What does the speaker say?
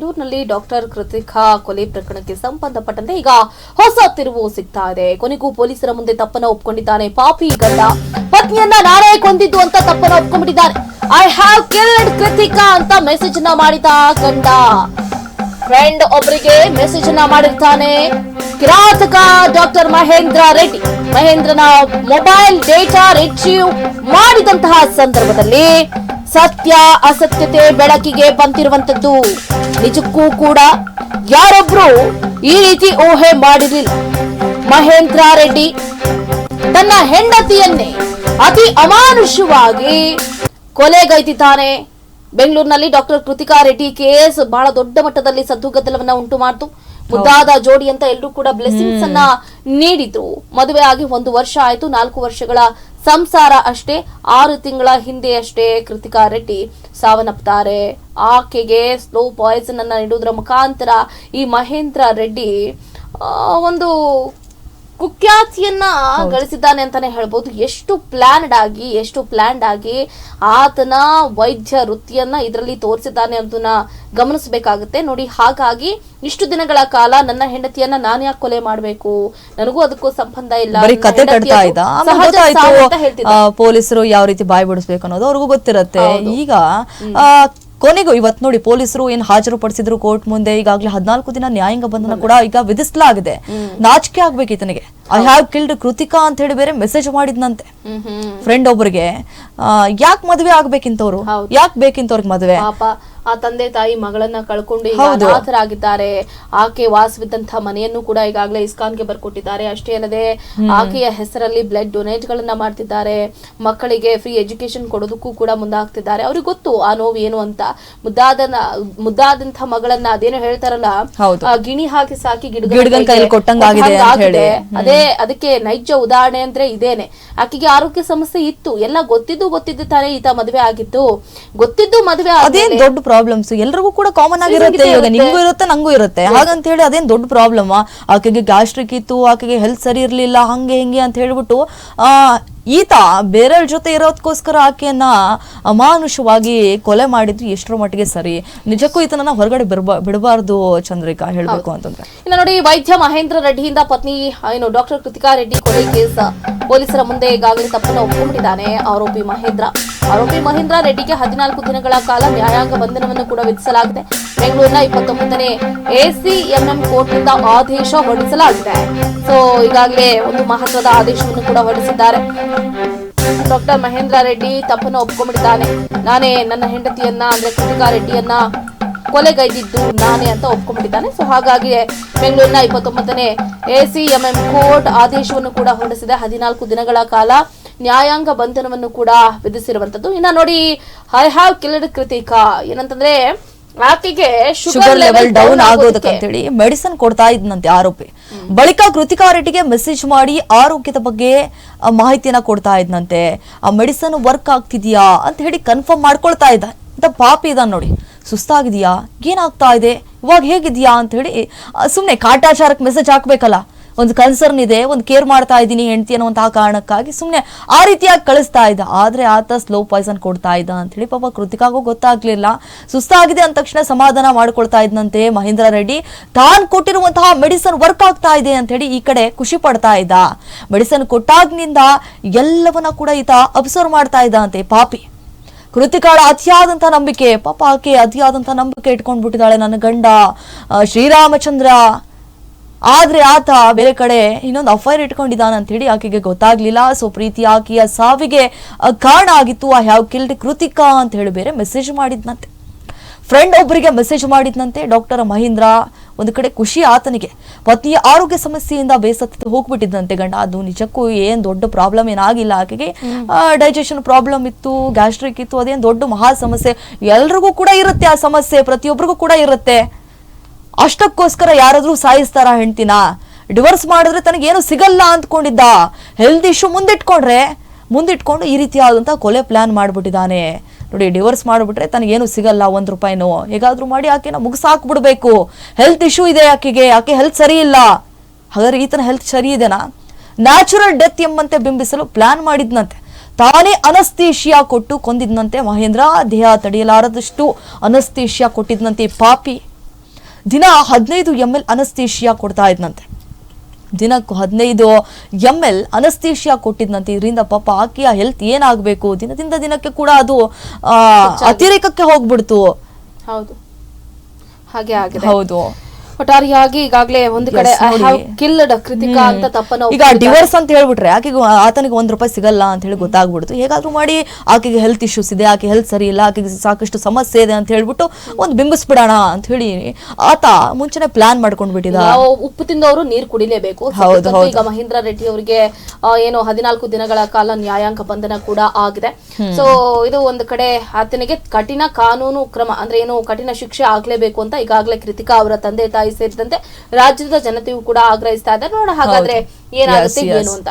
ಬೆಂಗಳೂರಿನಲ್ಲಿ ಡಾಕ್ಟರ್ ಕೃತಿಕಾ ಕೊಲೆ ಪ್ರಕರಣಕ್ಕೆ ಸಂಬಂಧಪಟ್ಟಂತೆ ಈಗ ಹೊಸ ತಿರುವು ಸಿಗ್ತಾ ಇದೆ. ಕೊನೆಗೂ ಪೊಲೀಸರ ಮುಂದೆ ತಪ್ಪನ ಒಪ್ಕೊಂಡಿದ್ದಾನೆ ಪಾಪಿ ಗಂಡ. ಪತ್ನಿಯನ್ನ ನಾನೇ ಕೊಂದಿದ್ದು ಅಂತ ತಪ್ಪನ್ನ ಒಪ್ಕೊಂಡಿದ್ದಾನೆ. ಐ ಹ್ಯಾವ್ ಕಿಲ್ಡ್ ಕೃತಿಕಾ ಅಂತ ಮೆಸೇಜ್ನ ಮಾಡಿದ ಗಂಡ. ಫ್ರೆಂಡ್ ಒಬ್ಬರಿಗೆ ಮೆಸೇಜ್ನ ಮಾಡಿರ್ತಾನೆ. ಕಿರಾತಕ ಡಾಕ್ಟರ್ ಮಹೇಂದ್ರ ರೆಡ್ಡಿ. ಮಹೇಂದ್ರನ ಮೊಬೈಲ್ ಡೇಟಾ ರಿಟ್ರೀವ್ ಮಾಡಿದಂತಹ ಸಂದರ್ಭದಲ್ಲಿ ಸತ್ಯ ಅಸತ್ಯತೆ ಬೆಳಕಿಗೆ ಬಂದಿರುವಂತದ್ದು. ನಿಜಕ್ಕೂ ಕೂಡ ಯಾರೊಬ್ರು ಈ ರೀತಿ ಊಹೆ ಮಾಡಿರಲಿಲ್ಲ. ಮಹೇಂದ್ರ ರೆಡ್ಡಿ ತನ್ನ ಹೆಂಡತಿಯನ್ನೇ ಅತಿ ಅಮಾನುಷವಾಗಿ ಕೊಲೆಗೈದಿದ್ದಾನೆ. ಬೆಂಗಳೂರಿನಲ್ಲಿ ಡಾಕ್ಟರ್ ಕೃತಿಕಾ ರೆಡ್ಡಿ ಕೇಸ್ ಬಹಳ ದೊಡ್ಡ ಮಟ್ಟದಲ್ಲಿ ಸದ್ದುಗದ್ದಲವನ್ನ ಉಂಟು ಮಾಡಿತು. ಮುದ್ದಾದ ಜೋಡಿ ಅಂತ ಎಲ್ಲರೂ ಕೂಡ ಬ್ಲೆಸಿಂಗ್ಸ್ ಅನ್ನ ನೀಡಿದ್ರು. ಮದುವೆ ಆಗಿ ಒಂದು ವರ್ಷ ಆಯ್ತು. ನಾಲ್ಕು ವರ್ಷಗಳ ಸಂಸಾರ ಅಷ್ಟೇ, ಆರು ತಿಂಗಳ ಹಿಂದೆ ಅಷ್ಟೇ ಕೃತಿಕಾ ರೆಡ್ಡಿ ಸಾವನ್ನಪ್ತಾರೆ ಆಕೆಗೆ ಸ್ಲೋ ಪಾಯ್ಸನ್ ಅನ್ನ ನೀಡುವುದರ ಮುಖಾಂತರ ಈ ಮಹೇಂದ್ರ ರೆಡ್ಡಿ ಒಂದು ಕುಖ್ಯಾತಿಯನ್ನ ಗಳಿಸಿದ್ದಾನೆ ಅಂತಾನೆ ಹೇಳ್ಬೋದು. ಎಷ್ಟು ಪ್ಲಾನ್ಡ್ ಆಗಿ ಎಷ್ಟು ಪ್ಲಾನ್ಡ್ ಆಗಿ ಆತನ ವೈದ್ಯ ವೃತ್ತಿಯನ್ನ ಇದರಲ್ಲಿ ತೋರಿಸಿದ್ದಾನೆ ಅಂತನ ಗಮನಿಸಬೇಕಾಗುತ್ತೆ. ನೋಡಿ ಹಾಗಾಗಿ ಇಷ್ಟು ದಿನಗಳ ಕಾಲ ನನ್ನ ಹೆಂಡತಿಯನ್ನ ನಾನು ಯಾಕೆ ಕೊಲೆ ಮಾಡ್ಬೇಕು? ನನಗೂ ಅದಕ್ಕೂ ಸಂಬಂಧ ಇಲ್ಲ. ಪೊಲೀಸರು ಯಾವ ರೀತಿ ಬಾಯಿ ಬಿಡಿಸ್ಬೇಕು ಅನ್ನೋದು ಅವ್ರಿಗೂ ಗೊತ್ತಿರತ್ತೆ. ಈಗ ಕೊನೆಗೂ ಇವತ್ ನೋಡಿ ಪೊಲೀಸರು ಏನ್ ಹಾಜರು ಪಡಿಸಿದ್ರು ಕೋರ್ಟ್ ಮುಂದೆ ಈಗಾಗಲೇ ಹದಿನಾಲ್ಕು ದಿನ ನ್ಯಾಯಾಂಗ ಬಂಧನ ಕೂಡ ಈಗ ವಿಧಿಸಲಾಗಿದೆ. ನಾಚಿಕೆ ಆಗ್ಬೇಕು ಈತನಿಗೆ. ಐ ಹ್ಯಾವ್ ಕಿಲ್ಡ್ ಕೃತಿಕಾ ಅಂತ ಹೇಳಿ ಬೇರೆ ಮೆಸೇಜ್ ಮಾಡಿದ್ನಂತೆ. ಫ್ರೆಂಡ್ ಒಬ್ಬರಿಗೆ ಯಾಕೆ ಮದುವೆ ಆಗ್ಬೇಕಿಂತವ್ರು? ಯಾಕೆ ಬೇಕಿಂತವ್ರಿಗೆ ಮದುವೆ? ಆ ತಂದೆ ತಾಯಿ ಮಗಳನ್ನ ಕಳ್ಕೊಂಡು ಈಗ ಅನಾಥರಾಗಿದ್ದಾರೆ. ಆಕೆ ವಾಸವಿದ್ದಂತಹ ಮನೆಯನ್ನು ಕೂಡ ಈಗಾಗಲೇ ಇಸ್ಕಾನ್ಗೆ ಬರ್ಕೊಟ್ಟಿದ್ದಾರೆ. ಅಷ್ಟೇ ಅಲ್ಲದೆ ಆಕೆಯ ಹೆಸರಲ್ಲಿ ಬ್ಲಡ್ ಡೊನೇಟ್ ಗಳನ್ನ ಮಾಡ್ತಿದ್ದಾರೆ. ಮಕ್ಕಳಿಗೆ ಫ್ರೀ ಎಜುಕೇಶನ್ ಕೊಡೋದಕ್ಕೂ ಕೂಡ ಮುಂದಾಗ್ತಿದ್ದಾರೆ. ಅವ್ರಿಗೆ ಗೊತ್ತು ಆ ನೋವು ಏನು ಅಂತ. ಮುದ್ದಾದ ಮುದ್ದಾದಂತಹ ಮಗಳನ್ನ ಅದೇನು ಹೇಳ್ತಾರಲ್ಲ ಆ, ಗಿಣಿ ಹಾಕಿ ಸಾಕಿ ಗಿಡ. ಅದೇ ಅದಕ್ಕೆ ನೈಜ ಉದಾಹರಣೆ ಅಂದ್ರೆ ಇದೇನೆ. ಆಕೆಗೆ ಆರೋಗ್ಯ ಸಮಸ್ಯೆ ಇತ್ತು. ಎಲ್ಲ ಗೊತ್ತಿದ್ದು ಗೊತ್ತಿದ್ದು ತಾನೇ ಈತ ಮದುವೆ ಆಗಿತ್ತು ಗೊತ್ತಿದ್ದು ಮದುವೆ ಅದೇನ್ ದೊಡ್ಡ ಪ್ರಾಬ್ಲಮ್ಸ್ ಎಲ್ರಿಗೂ ಕೂಡ ಕಾಮನ್ ಆಗಿರುತ್ತೆ ಇವಾಗ ನಿಮಗೂ ಇರುತ್ತೆ ನಂಗೂ ಇರುತ್ತೆ. ಹಾಗಂತ ಹೇಳಿ ಅದೇನ್ ದೊಡ್ಡ ಪ್ರಾಬ್ಲಮ್ ಆಕೆಗೆ ಗ್ಯಾಸ್ಟ್ರಿಕ್ ಇತ್ತು ಆಕೆಗೆ ಹೆಲ್ತ್ ಸರಿ ಇರಲಿಲ್ಲ ಹಂಗೆ ಹಿಂಗೆ ಅಂತ ಹೇಳ್ಬಿಟ್ಟು ಆ ಈತ ಬೇರೆಯವ್ರ ಜೊತೆ ಇರೋದಕ್ಕೋಸ್ಕರ ಆಕೆಯನ್ನ ಅಮಾನುಷವಾಗಿ ಕೊಲೆ ಮಾಡಿದ್ದು ಎಷ್ಟರ ಮಟ್ಟಿಗೆ ಸರಿ? ನಿಜಕ್ಕೂ ಈತನನ್ನ ಹೊರಗಡೆ ಬಿಡಬಾ ಬಿಡಬಾರ್ದು ಚಂದ್ರಿಕಾ ಹೇಳಬೇಕು ಅಂತಂದ್ರೆ. ಇನ್ನು ನೋಡಿ ವೈದ್ಯ ಮಹೇಂದ್ರ ರೆಡ್ಡಿಯಿಂದ ಪತ್ನಿ ಏನು ಡಾಕ್ಟರ್ ಕೃತಿಕಾ ರೆಡ್ಡಿ ಕೊಲೆ ಕೇಸ್ ಪೊಲೀಸರ ಮುಂದೆ ಈಗಾಗಲೇ ತಪ್ಪನ್ನು ಒಪ್ಪಿಕೊಂಡಿದ್ದಾನೆ ಆರೋಪಿ ಮಹೇಂದ್ರ. ಆರೋಪಿ ಮಹೇಂದ್ರ ರೆಡ್ಡಿಗೆ ಹದಿನಾಲ್ಕು ದಿನಗಳ ಕಾಲ ನ್ಯಾಯಾಂಗ ಬಂಧನವನ್ನು ಕೂಡ ವಿಧಿಸಲಾಗಿದೆ. ಬೆಂಗಳೂರಿನ ಇಪ್ಪತ್ತೊಂಬತ್ತನೇ ಎಸಿಎಂಎಂ ಕೋರ್ಟ್ನಿಂದ ಆದೇಶ ಹೊರಡಿಸಲಾಗಿದೆ. ಸೊ ಈಗಾಗಲೇ ಒಂದು ಮಹತ್ವದ ಆದೇಶವನ್ನು ಕೂಡ ಹೊರಡಿಸಿದ್ದಾರೆ. ಡಾಕ್ಟರ್ ಮಹೇಂದ್ರ ರೆಡ್ಡಿ ತಪ್ಪನ್ನು ಒಪ್ಕೊಂಡಿದ್ದಾನೆ ನಾನೇ ನನ್ನ ಹೆಂಡತಿಯನ್ನ, ಅಂದ್ರೆ ಕೃತಿಕಾ ರೆಡ್ಡಿಯನ್ನ ಕೊಲೆಗೈದಿದ್ದು ನಾನೇ ಅಂತ ಒಪ್ಕೊಂಡಿದ್ದಾನೆ ಸೊ ಹಾಗಾಗಿ ಬೆಂಗಳೂರಿನ ಇಪ್ಪತ್ತೊಂಬತ್ತನೇ A C M M court ಆದೇಶವನ್ನು ಕೂಡ ಹೊರಡಿಸಿದೆ. ಹದಿನಾಲ್ಕು ದಿನಗಳ ಕಾಲ ನ್ಯಾಯಾಂಗ ಬಂಧನವನ್ನು ಕೂಡ ವಿಧಿಸಿರುವಂತದ್ದು ಇನ್ನ ನೋಡಿ, ಐ ಹ್ಯಾವ್ ಕಿಲ್ಡ್ ಕೃತಿಕಾ. ಏನಂತಂದ್ರೆ ಆಕೆಗೆ ಶುಗರ್ ಲೆವೆಲ್ ಡೌನ್ ಆಗೋದಕ್ಕಂತೇಳಿ ಮೆಡಿಸಿನ್ ಕೊಡ್ತಾ ಇದ್ನಂತೆ ಆರೋಪಿ. ಬಳಿಕ ಕೃತಿಕಾ ರೆಡ್ಡಿಗೆ ಮೆಸೇಜ್ ಮಾಡಿ ಆರೋಗ್ಯದ ಬಗ್ಗೆ ಮಾಹಿತಿಯನ್ನ ಕೊಡ್ತಾ ಇದ್ನಂತೆ. ಆ ಮೆಡಿಸನ್ ವರ್ಕ್ ಆಗ್ತಿದ್ಯಾ ಅಂತ ಹೇಳಿ ಕನ್ಫರ್ಮ್ ಮಾಡ್ಕೊಳ್ತಾ ಇದ್ದ. ಇಂತ ಪಾಪಿ ಇದಾನ ನೋಡಿ. ಸುಸ್ತಾಗಿದೆಯಾ? ಏನಾಗ್ತಾ ಇದೆ? ಇವಾಗ ಹೇಗಿದ್ಯಾ ಅಂತ ಹೇಳಿ ಸುಮ್ಮನೆ ಕಾಟಾಚಾರಕ್ಕೆ ಮೆಸೇಜ್ ಹಾಕ್ಬೇಕಲ್ಲ. ಒಂದು ಕನ್ಸರ್ನ್ ಇದೆ ಒಂದು ಕೇರ್ ಮಾಡ್ತಾ ಇದ್ದೀನಿ ಹೆಂಡತಿ ಅನ್ನುವಂತಹ ಕಾರಣಕ್ಕಾಗಿ ಸುಮ್ಮನೆ ಆ ರೀತಿಯಾಗಿ ಕಳಿಸ್ತಾ ಇದ್ದ. ಆದರೆ ಆತ ಸ್ಲೋ ಪಾಯ್ಸನ್ ಕೊಡ್ತಾ ಇದ್ದ ಅಂತ ಹೇಳಿ ಪಾಪ ಕೃತಿಕಾಗೂ ಗೊತ್ತಾಗ್ಲಿಲ್ಲ. ಸುಸ್ತಾಗಿದೆ ಅಂದ ತಕ್ಷಣ ಸಮಾಧಾನ ಮಾಡ್ಕೊಳ್ತಾ ಇದ್ದಂತೆ ಮಹೇಂದ್ರ ರೆಡ್ಡಿ. ತಾನ್ ಕೊಟ್ಟಿರುವಂತಹ ಮೆಡಿಸನ್ ವರ್ಕ್ ಆಗ್ತಾ ಇದೆ ಅಂತ ಹೇಳಿ ಈ ಕಡೆ ಖುಷಿ ಪಡ್ತಾ ಇದ್ದ. ಮೆಡಿಸನ್ ಕೊಟ್ಟಾಗ್ನಿಂದ ಎಲ್ಲವನ್ನ ಕೂಡ ಈತ ಅಬ್ಸರ್ವ್ ಮಾಡ್ತಾ ಇದ್ದ ಅಂತೆ, ಪಾಪಿ. ಕೃತಿಕಾಳ ಅತಿಯಾದಂತ ನಂಬಿಕೆ, ಪಾಪ ಆಕೆ ಅತಿಯಾದಂತ ನಂಬಿಕೆ ಇಟ್ಕೊಂಡ್ಬಿಟ್ಟಿದ್ದಾಳೆ ನನ್ನ ಗಂಡ. ಶ್ರೀರಾಮಚಂದ್ರ ಆದ್ರೆ ಆತ ಬೇರೆ ಕಡೆ ಇನ್ನೊಂದು ಅಫೈರ್ ಇಟ್ಕೊಂಡಿದ್ದಾನೆ ಅಂತ ಹೇಳಿ ಆಕೆಗೆ ಗೊತ್ತಾಗ್ಲಿಲ್ಲ. ಸೊ ಪ್ರೀತಿ ಆಕೆಯ ಸಾವಿಗೆ ಕಾರಣ ಆಗಿತ್ತು ಐ ಹ್ಯಾವ್ ಕಿಲ್ಡ್ ಕೃತಿಕಾ ಅಂತ ಹೇಳಿ ಬೇರೆ ಮೆಸೇಜ್ ಮಾಡಿದ್ನಂತೆ. ಫ್ರೆಂಡ್ ಒಬ್ಬರಿಗೆ ಮೆಸೇಜ್ ಮಾಡಿದ್ನಂತೆ ಡಾಕ್ಟರ್ ಮಹೇಂದ್ರ. ಒಂದು ಕಡೆ ಖುಷಿ ಆತನಿಗೆ. ಪತ್ನಿಯ ಆರೋಗ್ಯ ಸಮಸ್ಯೆಯಿಂದ ಬೇಸತ್ತು ಹೋಗ್ಬಿಟ್ಟಿದ್ದಂತೆ ಗಂಡ. ಅದು ನಿಜಕ್ಕೂ ಏನ್ ದೊಡ್ಡ ಪ್ರಾಬ್ಲಮ್ ಏನಾಗಿಲ್ಲ ಆಕೆಗೆ. ಡೈಜೆಷನ್ ಪ್ರಾಬ್ಲಮ್ ಇತ್ತು ಗ್ಯಾಸ್ಟ್ರಿಕ್ ಇತ್ತು, ಅದೇನು ದೊಡ್ಡ ಮಹಾ ಸಮಸ್ಯೆ. ಎಲ್ರಿಗೂ ಕೂಡ ಇರುತ್ತೆ ಆ ಸಮಸ್ಯೆ ಪ್ರತಿಯೊಬ್ಬರಿಗೂ ಕೂಡ ಇರುತ್ತೆ. ಅಷ್ಟಕ್ಕೋಸ್ಕರ ಯಾರಾದ್ರೂ ಸಾಯಿಸ್ತಾರ ಹೆಂಡ್ತಿನ? ಡಿವರ್ಸ್ ಮಾಡಿದ್ರೆ ತನಗೇನು ಸಿಗಲ್ಲ ಅಂದ್ಕೊಂಡಿದ್ದ? ಹೆಲ್ತ್ ಇಶ್ಯೂ ಮುಂದಿಟ್ಕೊಂಡ್ರೆ, ಮುಂದಿಟ್ಕೊಂಡು ಈ ರೀತಿಯಾದಂಥ ಕೊಲೆ ಪ್ಲಾನ್ ಮಾಡ್ಬಿಟ್ಟಿದ್ದಾನೆ. ನೋಡಿ, ಡಿವರ್ಸ್ ಮಾಡಿಬಿಟ್ರೆ ತನಗೇನು ಸಿಗಲ್ಲ ಒಂದು ರೂಪಾಯಿನೂ. ಹೇಗಾದರೂ ಮಾಡಿ ಆಕೆನ ಮುಗಿಸಾಕ್ಬಿಡ್ಬೇಕು. ಹೆಲ್ತ್ ಇಶ್ಯೂ ಇದೆ ಆಕೆಗೆ. ಆಕೆ ಹೆಲ್ತ್ ಸರಿ ಇಲ್ಲ. ಹಾಗಾದ್ರೆ ಈತನ ಹೆಲ್ತ್ ಸರಿ ಇದೆನಾ? ನ್ಯಾಚುರಲ್ ಡೆತ್ ಎಂಬಂತೆ ಬಿಂಬಿಸಲು ಪ್ಲಾನ್ ಮಾಡಿದ್ನಂತೆ. ತಾನೇ ಅನಸ್ತೀಶಿಯಾ ಕೊಟ್ಟು ಕೊಂದಿದ್ನಂತೆ ಮಹೇಂದ್ರ. ದೇಹ ತಡೆಯಲಾರದಷ್ಟು ಅನಸ್ತೀಶಿಯಾ ಕೊಟ್ಟಿದ್ನಂತೆ ಪಾಪಿ. ದಿನ ಹದಿನೈದು ಎಂ ಎಲ್ ಅನಸ್ತೀಶಿಯಾ ಕೊಡ್ತಾ ಇದ್ನಂತೆ. ದಿನಕ್ಕೂ ಹದಿನೈದು ಎಂ ಎಲ್ ಅನಸ್ತೀಶಿಯಾ ಕೊಟ್ಟಿದ್ನಂತೆ. ಇದರಿಂದ ಪಾಪ ಆಕೆಯ ಹೆಲ್ತ್ ಏನಾಗಬೇಕು? ದಿನದಿಂದ ದಿನಕ್ಕೆ ಕೂಡ ಅದು ಆ, ಅತಿರೇಕಕ್ಕೆ ಹೋಗ್ಬಿಡ್ತು. ಹೌದು. ಹಾಗೆ ಆಗಿದೆ. ಹೌದು. ಒಟ್ಟಾರೆಯಾಗಿ ಈಗಾಗಲೇ ಒಂದು ಕಡೆ ಐ. ಹ್ಯಾವ್ ಕಿಲ್ಡ್ ಕೃತಿಕಾ ಅಂತ ತಪ್ಪನ ಈಗ ಡಿವೋರ್ಸ್ ಅಂತ ಹೇಳ್ಬಿಟ್ರೆ ಆಕೆಗೆ ಆತನಿಗೆ ಒಂದ್ ರೂಪಾಯಿ ಸಿಗಲ್ಲ ಅಂತ ಹೇಳಿ ಗೊತ್ತಾಗ್ಬಿಡ್ತು. ಹೇಗಾದ್ರೂ ಮಾಡಿ ಆಕೆಗೆ ಹೆಲ್ತ್ ಇಶ್ಯೂಸ್ ಇದೆ ಆಕೆ ಹೆಲ್ತ್ ಸರಿ ಇಲ್ಲ ಆಕೆಗೆ ಸಾಕಷ್ಟು ಸಮಸ್ಯೆ ಇದೆ ಅಂತ ಹೇಳ್ಬಿಟ್ಟು ಒಂದು ಬಿಂಬಿಸ್ಬಿಡೋಣ ಅಂತ ಹೇಳಿ ಆತ ಮುಂಚೆನೆ ಪ್ಲಾನ್ ಮಾಡ್ಕೊಂಡು ಬಿಟ್ಟಿದ. ಉಪ್ಪು ತಿಂದವರು ನೀರು ಕುಡಿಲೇಬೇಕು. ಈಗ ಮಹೇಂದ್ರ ರೆಡ್ಡಿ ಅವರಿಗೆ ಏನು ಹದಿನಾಲ್ಕು ದಿನಗಳ ಕಾಲ ನ್ಯಾಯಾಂಗ ಬಂಧನ ಕೂಡ ಆಗಿದೆ. ಸೊ ಇದು ಒಂದು ಕಡೆ ಆತನಿಗೆ ಕಠಿಣ ಕಾನೂನು ಕ್ರಮ ಅಂದ್ರೆ ಏನು ಕಠಿಣ ಶಿಕ್ಷೆ ಆಗ್ಲೇಬೇಕು ಅಂತ ಈಗಾಗಲೇ ಕೃತಿಕಾ ಅವರ ತಂದೆ ತಾಯಿ ಸೇರಿದಂತೆ ರಾಜ್ಯದ ಜನತೆಯು ಕೂಡ ಆಗ್ರಹಿಸ್ತಾ ಇದ್ದಾರೆ. ನೋಡ ಹಾಗಾದ್ರೆ ಏನಾಗುತ್ತೆ. ಏನು ಅಂತ.